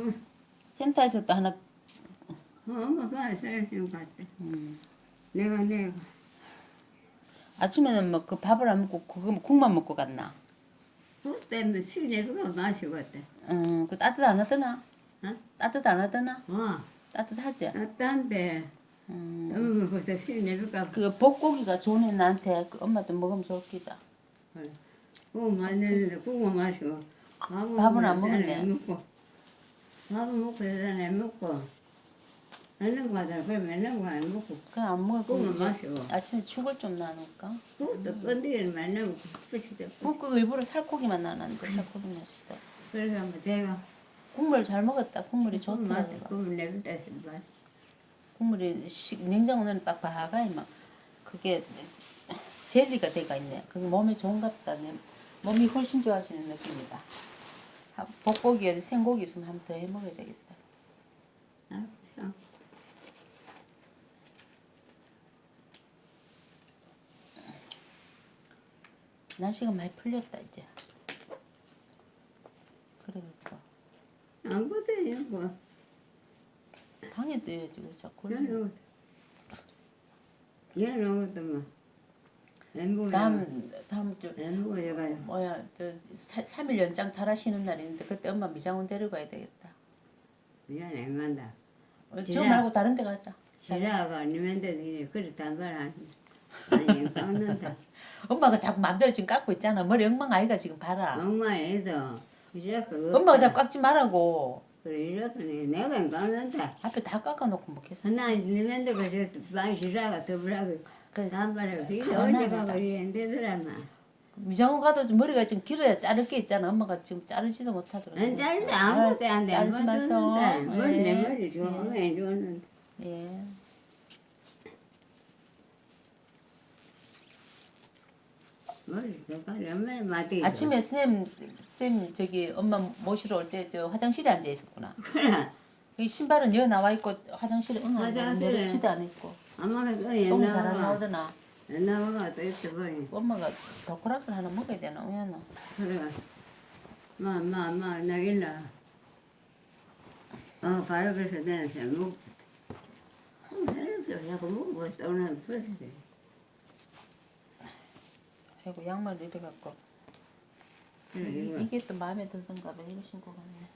응. 센터에서 또 하나 어, 엄마 봐, 쌀좀 갔어. 음. 내가 내가 아침에는 뭐 그 밥을 안 먹고 그거 국만 먹고 갔나? 그것 때문에 술 내비가 마시고 왔대. 음, 그 따뜻 안 하더나? 어? 따뜻 안 하더나? 어, 따뜻하지? 따뜻한데 음. 너무 먹어서 술 내비가 그 복고기가 좋네 나한테 그 엄마도 먹으면 좋겠다. 국 마시는데 국만 마시고 밥은, 밥은 안 먹고 밥은 먹고 대단히 안 먹고 얼른 가다 그럼 얼른 가안 먹고 그냥 안 먹고 국만 이제 마시고 아침에 죽을 좀 나눌까? 그것도 맨날 먹고 싶으시대. 국그 일부러 살코기만 나눴는데 살코기 맛있다. 그래서 뭐 내가 국물 잘 먹었다. 국물이 국만 좋더라고. 국물 내비다 했어. 국물이 식, 냉장고 넣으면 빡빡하가 막 그게 젤리가 돼가 있네. 그게 몸에 좋은갑다. 내 몸이 훨씬 좋아지는 느낌이다. 하- 복고기에 생고기 있으면 한 번 더 해 먹어야 되겠다. 아, 참. 날씨가 많이 풀렸다 이제. 그래갖고 안 보대요 뭐. 방에 둬야지 왜 자꾸. 얘는 얘는 것도 뭐. 다음 다음 주 엠보야가 뭐야 저 3일 연장 달아쉬는 날 있는데 그때 엄마 미장원 데리고 가야 되겠다. 미안 애만다. 어, 저? 말고 다른 데 가자. 지라가 아니면데 이래 그래 단발 안. 아니 깎는다. 엄마가 자꾸 맘대로 지금 깎고 있잖아. 머리 엉망 아이가 지금 봐라. 엄마 애도 이제 그거. 엄마가 자꾸 깎지 말라고. 그래 이렇게 내가 안 깎는다. 앞에 다 깎아놓고 뭐 계속. 하나 아니면데 그저 많이 지라가 더블하고 언제 안 가고 이래 안 되더라마. 미장원 가도 좀 머리가 좀 길어야 자를 게 있잖아. 엄마가 지금 자르지도 못하더라고. 안 자른데 아무것도 안 돼. 자르지 안 마서. 줬는데. 머리 내 예. 머리 좋으면 안. 예. 머리 색깔이 얼마나 맞대. 아침에 쌤, 쌤 저기 엄마 모시러 올 때 저 화장실에 앉아 있었구나. 그래. 이 신발은 여 나와 있고 화장실에 응 화장실에. 내려지도 않았고. 엄마가 또 똥이 잘 안 옛날에 나오더나. 옛날에 또 있어 보니. 엄마가 도코락스 하나 먹어야 되나 왜노? 그래. 마마마 나길라. 어 바로 그래서 내가 잘 먹. 자꾸 먹고. 아이고 양말 이래 갖고 그래 이, 이거 이게 또 마음에 들던가 봐 이거 신고 갔네.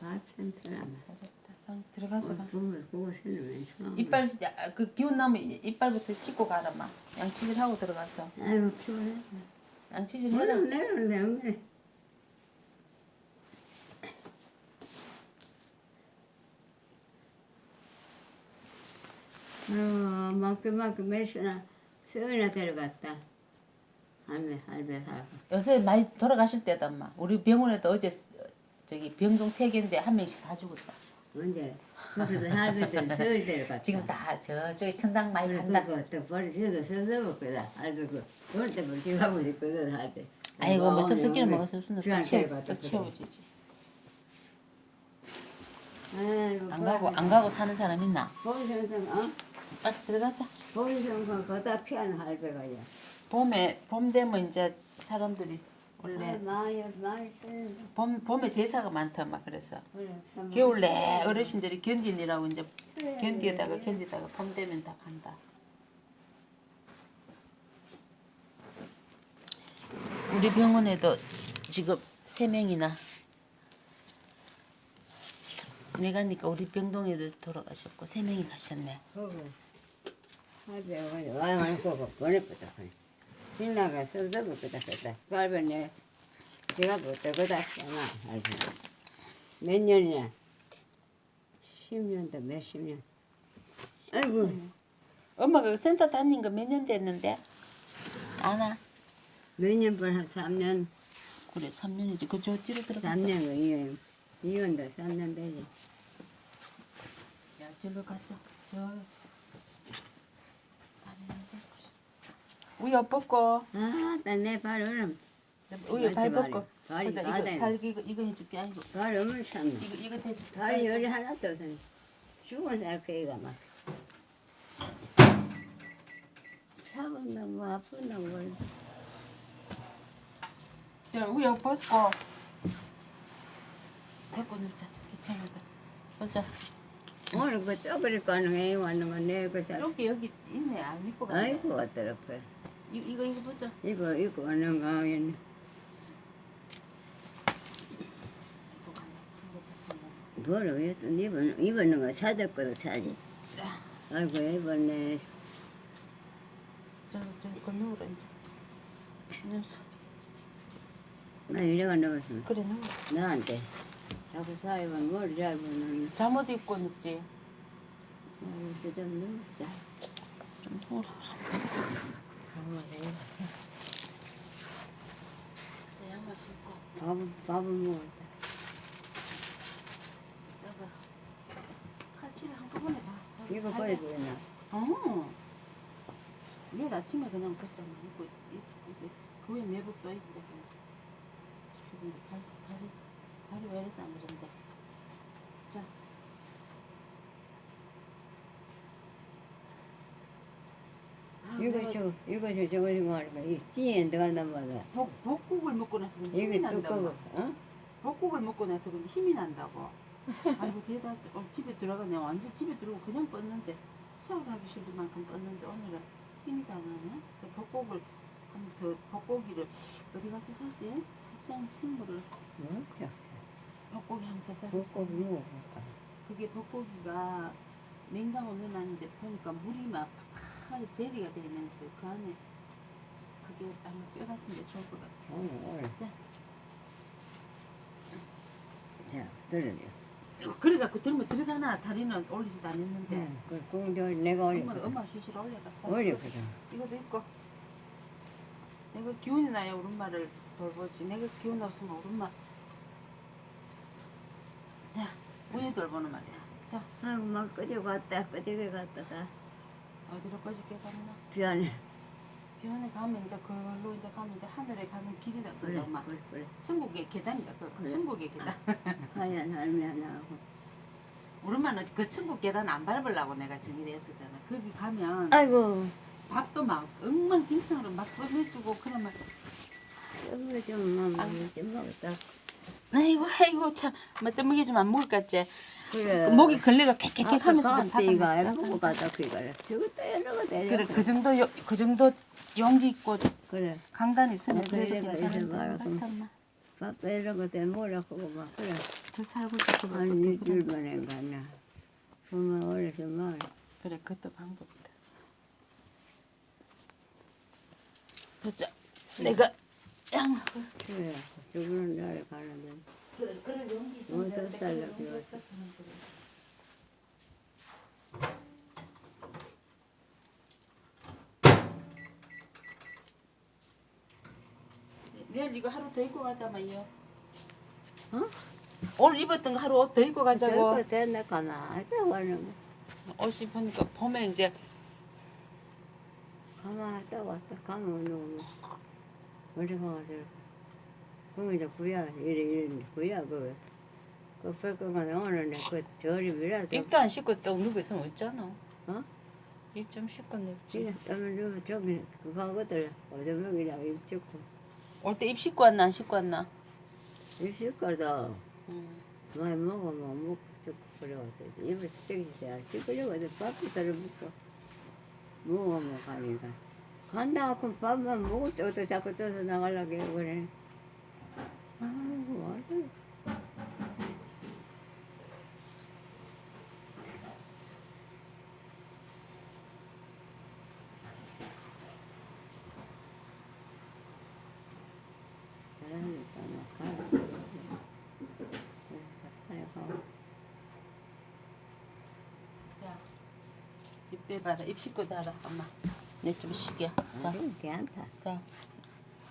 밥 센터라마. 잘했다. 방 들어가자 봐. 부모 보고 싶으면 참. 이빨 야, 그 기운 나면 이- 이빨부터 씻고 가라 마. 양치질 하고 들어가서 아이고 피곤해. 양치질 해라. 내려 내려내 엄마. 어, 만큼만큼 몇시나 서울이나 데려갔다. 할매 할배 살고. 요새 많이 돌아가실 때다 엄마. 우리 병원에도 어제 스- 저기 병동 세 개인데 한 명씩 다 죽었다. 언제? 그래도 할배들 서울 데려갔다. 지금 다 저쪽에 천당 많이 간다. 또 버리셔도 써서먹거든. 할배 그 그럴 때 멀쩡하고 있거든 할배. 아이고 뭐 섭섭기를 먹어서 또 주한 채우 데려갔다 또 그래. 채워지지. 아이고, 안 가고 안 가고 사는 사람 있나? 보리생선 어? 빨리 들어가자. 보리생선 거다 피하는 할배가야. 봄에 봄 되면 이제 사람들이 원래 아, 많이 많이 쓰는데. 봄 봄에 제사가 많다 막 그래서 그래, 참. 겨울 내 어르신들이 견디느라고 이제 그래. 견디다가 견디다가 봄 되면 다 간다. 우리 병원에도 지금 세 명이나 내가 니까 우리 병동에도 돌아가셨고 세 명이 가셨네. 그거 할배가 와만 거고 보내버다. 신나가 써서먹거다 그다. 갈변에 제가 못할 거다 아마 할배. 몇 년이야? 10년도 몇십 년. 아이고. 엄마가 그 센터 다닌 거 몇 년 됐는데? 아나? 몇년번한 3년, 그래 3년이지. 그저 뒤로 들어갔어. 3년 그 이혼. 이혼도 3년 되지. 야, 저로 갔어. 저. 3년 됐지. 우유 벗고. 아, 나내발 얼음. 우유 발 벗고. 발이. 발이 거기다 가다니. 이거, 발 이거, 이거 해줄게. 아이고. 발 얼음 참네. 이거, 이거 해줄게. 발이 열이 하나도 없어. 죽은 살 거이가 막. 사본다 뭐 아픈다 뭐. 저 우유 벗고. 데리고 놀자. 귀찮다. 보자. 오늘 그 쪼그리 가능해 왔는 건내 그사 이렇게 여기 있네. 안 입고 갔네. 아이고 어떠럽고 이, 이거 이거 보자. 이거 이거 왔는 거. 친구 새끼는. 뭐를 왜또 입은 입었는 거 찾았거든 차지 자, 아이고 입었네 저저 건너오라 이제. 누워서. 나 이래가 넣었어 그래 누워. 나한테 자꾸 사이면 뭘 잡으면 잠옷 입고 눕지. 이렇게 좀 넣자 좀 누워라. 잘못해 내 양말 신고. 밥은 밥은 먹었다 내가 칼질을 한꺼번에 봐. 저기 이거 다리에. 보여주나 어. 내일 아침에 그냥 걷잖아. 이거 이거 그 위에 내부 떠 있잖아. 지금 다리 다리 다리 왜 이래서 안 그런데? 자. 이거 내가 저 이거 저 저거 저거 하니까 이 찌에 들어간단 말이야 복, 복국을 먹고 나서 그런지 힘이 이게 난다고. 두꺼워 어? 복국을 먹고 나서 그런지 힘이 난다고. 아이고 대다 어, 집에 들어가네 완전 집에 들어오고 그냥 뻗는데 샤워하기 싫을 만큼 뻗는데 오늘은 힘이 다 나네. 그 복국을 한 더 복고기를 어디 가서 사지? 생 생물을 뭐죠? 복고기 한번 사서 국 먹어볼까 그게 복고기가 냉장고 넣어놨는데 보니까 물이 막 파랗게 젤리가 돼 있는데 그 안에 그게 아마 뼈 같은 데 좋을 것 같아. 오늘 오늘 자. 자 들어요 그래갖고 들면 들어가나 다리는 올리지도 않았는데. 응, 그 공도 내가 올려 엄마가 엄마 쉬실 올려갔자. 올려거든 이것도 있고. 내가 기운이 나야 우리 엄마를 돌보지. 내가 기운 없으면 우리 엄마. 자 문이 돌보는 말이야. 자. 아이고 막 끄적 갔다 끄적에 갔다 다 어디로 꺼질게 갔나 비안해 병원에 가면 이제 그걸로 이제 가면 이제 하늘에 가는 길이다 그래 그래 엄마. 그래 그래. 천국의 계단이다 그 그래. 천국의 계단. 하얀 하나하고 우리 엄마는 그 천국 계단 안 밟으려고 내가 정의를 했었잖아. 거기 가면 아이고. 밥도 막 엉망진창으로 막 꺼내주고 그러면 이거 좀좀 먹었다. 아이고 아이고 참. 맞다먹이 좀안 먹을 것 같지 그래. 목이 걸레가 캐캐캐 아까 하면서 가한테 이거 해보고 가다 그거를. 저것도 이러고 내려 그래 그 정도 요, 그 정도 용기 있고 그래. 강단 있으면 그래, 그래도 그래, 그래, 그래. 밥도 이러고 대 뭐라고 막 그래. 더 살고 싶고 한 일주일 그래. 만에 갔나 보면 어려서 말. 그래 그것도 방법이다. 보자. 내가 양. 그래. 저번에 날에 가는데 뭐. 있었으면 그래. 내일 이거 하루 더 입고 가자마요. 어? 오늘 입었던 거 하루 옷 더 입고 가자고. 저거 됐나 가만 있다 와는 옷이 보니까 봄에 이제 가만 있다 왔다 가면 오는 어디 가서 그 거 이제 구야 이래 이래 구야 그거 그 뺄거만 오늘 내그 저리 밀어서. 입도 안 씻고 또 누구 있으면 없잖아. 어? 입 좀 씻고 내. 지금 그러면 저기 그거 하거든. 어저먹이라고 일찍고. 올 때 입 씻고 왔나 안 씻고 왔나? 있을 거다 응. 많이 먹으면 먹고 쭉 그래왔더지 입에서 저기 있어야. 찍으려고 해도 밥도 덜 먹고 먹으면 가니까. 간다 하고 밥만 먹을 때 어또 자꾸 떠서 나가려고 해 그래 아이고 아주 잘하니까 막 가라 그래서 다 사역하고 자, 입 빼봐라. 입 씻고 자라, 엄마. 내 좀 쉬게. 자, 괜찮다 자,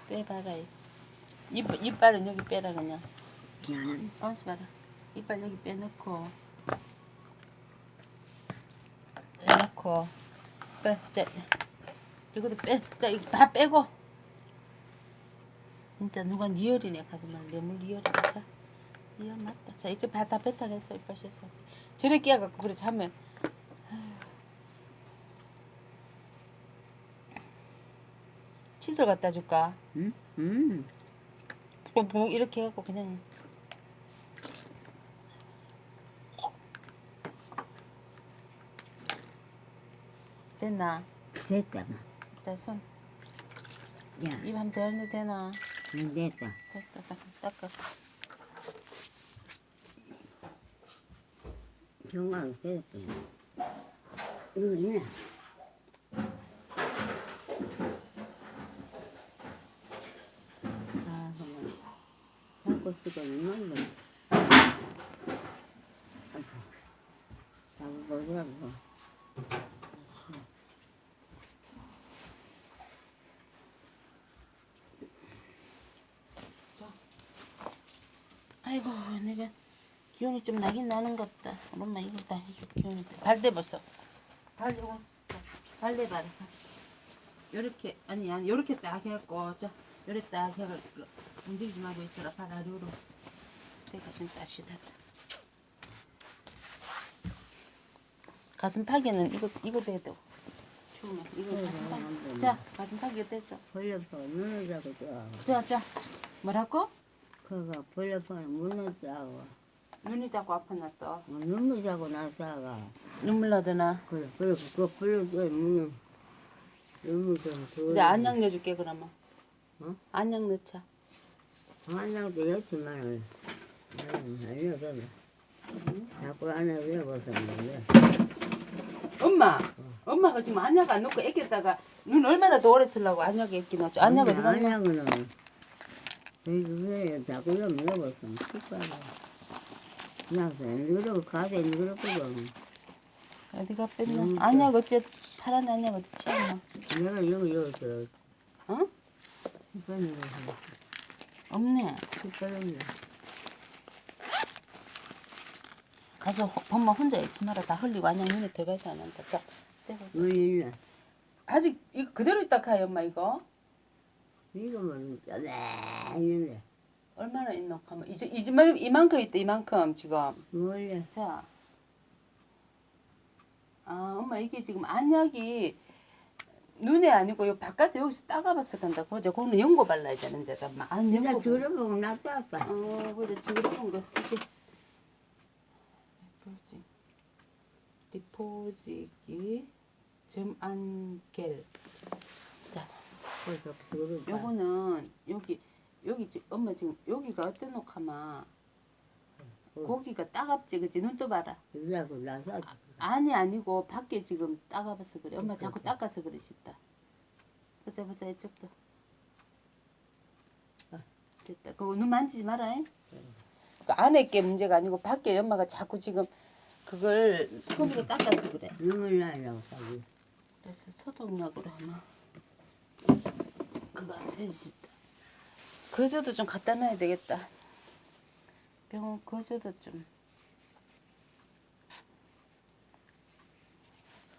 빼봐라. 입. 입 이빨은 여기 빼라 그냥. 나는 어서 봐라. 이빨 여기 빼놓고. 빼놓고. 빼, 자, 이것도 빼. 자, 이거 다 빼고. 진짜 누가 니얼이네 가더만 뇌물 니얼이네 자 니얼 맞다 자 이제 바다 배탈해서 이빨 씻어 저래 끼어갖고 그래 자면 칫솔 갖다 줄까 응? 음. 뽕뽕 이렇게 해갖고 그냥 됐나? 됐다. 마. 자, 손. 야, 입 한번 대는데 되나? 안 됐다. 됐다. 잠깐 닦아. 정말 됐다. 이거 있나? 쓰고 있는 거. 잡아보자고. 아이고, 내가 기운이 좀 나긴 나는가 보다. 엄마 이거 다 해줘. 기운이. 발 대봤어. 발 이거. 발 대봐라. 요렇게 아니 아니 요렇게 딱 해갖고 자 요래 딱 해갖고 움직이지 말고 있어라 발 아래로 내가 좀 따시다 가슴팍에는 이거 이거 대도 추우면 이거 네, 가슴팍 네, 자 가슴팍이 됐어. 잡고 또 자자 뭐라고? 그거 문을 짜고 눈이 자꾸 아팠나 또? 어, 눈물 자고 나서가 눈물 나더나? 그래 그래 그거 문을 눈물 좀 이제 안약 내줄게 그러면. 어? 안약 넣자 한장도 였지만 알려줘라 자꾸 안에 외워서 말이야 엄마 엄마가 지금 안약 안 넣고 애겼다가 눈 얼마나 더 오래 쓰려고 안약 애기 넣지? 안약 어디 갔나? 안약은 왜 자꾸 좀 외워서 습관이 나서 이러고 가서 이러거든 어디가 뺐나? 음, 안약 어째 파란 안약 어디 었나? 내가 여기 여기서 어? 습관이 없네. 습관이 가서 호- 엄마 혼자 있지 마라 다 흘리고 안약 눈에 들어가지 않는다 자 떼보세요 있나 아직 이거 그대로 있다 카요 엄마 이거? 이거만 짜증인데 얼마나 있노? 가면 이제 이제만 이만큼 있다 이만큼 지금. 몰래? 자. 아, 엄마 이게 지금 안약이 눈에 아니고 요 바깥에 여기서 따가봤을 건다. 보자. 그거는 연고 발라야 되는데. 잠깐만. 안 연고. 발라. 들어보면 낫다 어, 보자. 지금 본 거. 그치? 리포지. 리포지기. 점안겔. 자, 요거는 여기 여기 지- 엄마 지금 여기가 어떤 녹하마 고기가 따갑지 그치 눈 떠봐라 그래서 나서 아니 아니고 밖에 지금 따가봐서 그래. 엄마 자꾸 닦아서 그래 싶다. 보자 보자 이쪽도. 아, 됐다. 그거 눈 만지지 마라. 잉? 그 안에 게 문제가 아니고 밖에 엄마가 자꾸 지금 그걸 손으로 닦아서 그래. 눈물 나려고 하지 그래서 소독약으로 하면 그거 안 되지 싶다. 거저도 좀 갖다 놔야 되겠다. 병원 거저도 좀.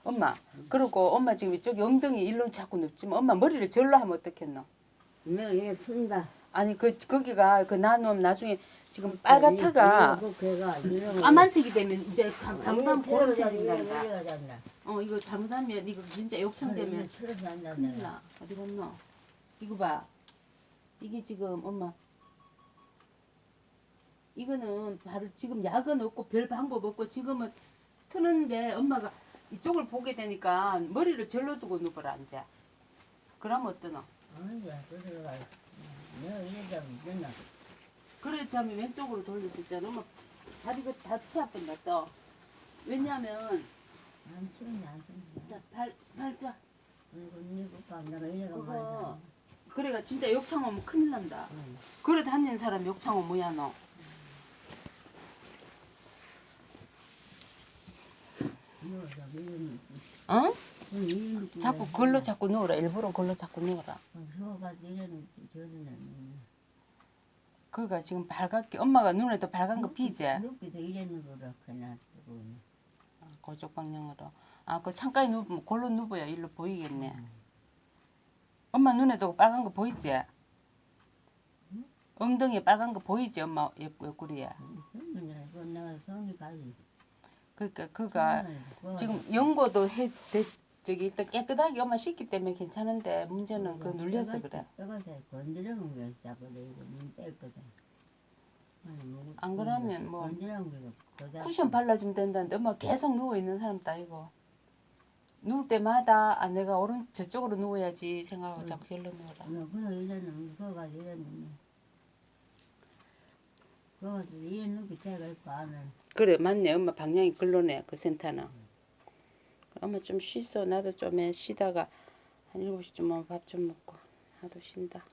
엄마, 그리고 엄마 지금 이쪽 엉덩이 일로 자꾸 눕지만 엄마 머리를 절로 하면 어떻겠노? 내가 얘 푼다 아니 그 거기가 그 나누면 나중에 지금 빨갛다가 이거 걔가 이러고 까만색이 되면 이제 틀어져, 보라색이 이거 난다. 어 이거 잘못하면 이거 진짜 욕창 되면 이거 틀어져 안 큰일. 나. 어디 갔노? 이거 봐. 이게 지금 엄마. 이거는 바로 지금 약은 없고 별 방법 없고 지금은 트는데 엄마가 이쪽을 보게 되니까 머리를 절로 두고 누워라 이제. 그러면 어떠노? 아니야 그래가 내가 이래다 맨날 그래 잠이 왼쪽으로 돌릴 수 있잖아. 엄마 다리가 다치 아픈다 또. 왜냐면 안 치면 안 치면 자발 발자. 이거 니고 밥 내가 이래가 그거 말이야 그래가 진짜 욕창 오면 큰일 난다. 그래 다니는 사람 욕창 오면 뭐야 너? 이거 자꾸 걸로 자꾸 누워라. 일부러 걸로 자꾸 누워라. 그가 지금 밝게 엄마가 눈에도 빨간 거 비지? 눈빛도 이래는 거라 해놨고 그쪽 방향으로. 아, 그 창가에 누우면 골로 누워야 일로 보이겠네. 엄마 눈에도 빨간 거 보이지? 엉덩이에 빨간 거 보이지? 엄마 옆, 옆구리에. 그거 내가 성이 가지 그러니까 그가 지금 연고도 해 대, 저기 일단 깨끗하게 엄마 씻기 때문에 괜찮은데 문제는 그 눌려서 그래. 건드려 놓은 있다고 이거 뺐거든 안 그러면 뭐 쿠션 발라주면 된다는데 엄마 계속 누워 있는 사람 따이고 누울 때마다 아 내가 오른 저쪽으로 누워야지 생각하고 자꾸 열로 누워라. 너 그거 이래는 그거 가지고 이래는 그 안을 그래 맞네 엄마 방향이 글로네 그 센터는. 엄마 좀 쉬소 나도 좀 해. 쉬다가 한 일곱 시쯤 밥좀 먹고 나도 쉰다.